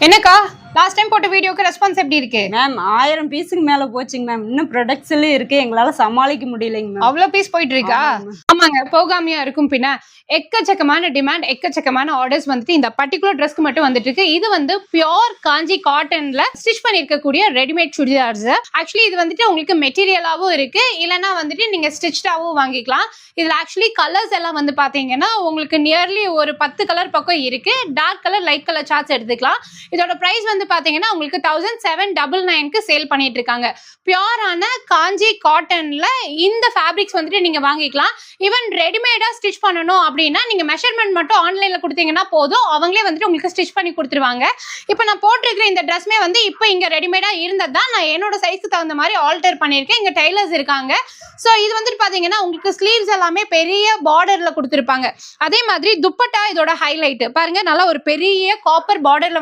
என்னக்கா? Last time போட்ட வீடியோக்கு ரெஸ்பான்ஸ் எப்படி இருக்கு? மேம் ஆயிரம் பீஸுக்கு மேல போச்சுங்க மேம் இன்னும் ப்ரொடக்ட்ஸ்ல இருக்கு எங்களால சமாளிக்க முடியலைங்க மேம் அவ்வளவு பீஸ் போயிட்டு இருக்கா? ஆமாங்க போகாமையா இருக்கும் பின்ன எக்கச்சக்கமான டிமாண்ட் எக்கச்சக்கமான ஆர்டர்ஸ் வந்துட்டு இந்த பர்டிகுலர் ட்ரெஸ்க்கு மட்டும் வந்துட்டு இருக்கு இது வந்து பியோர் காஞ்சி காட்டன்ல ஸ்டிச் பண்ணிருக்கக்கூடிய ரெடிமேட் சுடிதார்ஸ் ஆக்சுவலி இது வந்துட்டு உங்களுக்கு மெட்டீரியலாவும் இருக்கு. இல்லைன்னா வந்துட்டு நீங்க ஸ்டிச்டாவும் வாங்கிக்கலாம். இதுல ஆக்சுவலி கலர்ஸ் எல்லாம் வந்து பாத்தீங்கன்னா உங்களுக்கு நியர்லி ஒரு பத்து கலர் பக்கம் இருக்கு. டார்க் கலர் லைட் கலர் சார்ட்ஸ் எடுத்துக்கலாம். இதோட பிரைஸ் வந்து பாத்தீங்கன்னா உங்களுக்கு தௌசண்ட் செவன் டபுள் நைன்க்கு சேல் பண்ணிட்டு இருக்காங்க பியோரான காஞ்சி காட்டன்ல இந்த ஃபேப்ரிக்ஸ் வந்துட்டு நீங்க வாங்கிக்கலாம். ஈவன் ரெடிமேடா ஸ்டிச் பண்ணணும் அப்படின்னா நீங்க மெஷர்மெண்ட் மட்டும் ஆன்லைன்ல கொடுத்தீங்கன்னா போதும். அவங்களே வந்துட்டு உங்களுக்கு ஸ்டிச் பண்ணி கொடுத்துருவாங்க. இப்போ நான் போட்டிருக்கிற இந்த ட்ரெஸ்மே வந்து இப்போ இங்க ரெடிமேடா இருந்தது தான் நான் என்னோட சைஸ்க்கு தகுந்த மாதிரி ஆல்டர் பண்ணியிருக்கேன். இங்க டைலர்ஸ் இருக்காங்க. ஸோ இது வந்துட்டு பாத்தீங்கன்னா உங்களுக்கு ஸ்லீவ்ஸ் எல்லாமே பெரிய பார்டர்ல கொடுத்துருப்பாங்க. அதே மாதிரி துப்பட்டா இதோட ஹைலைட் பாருங்க நல்லா ஒரு பெரிய காப்பர் பார்டர்ல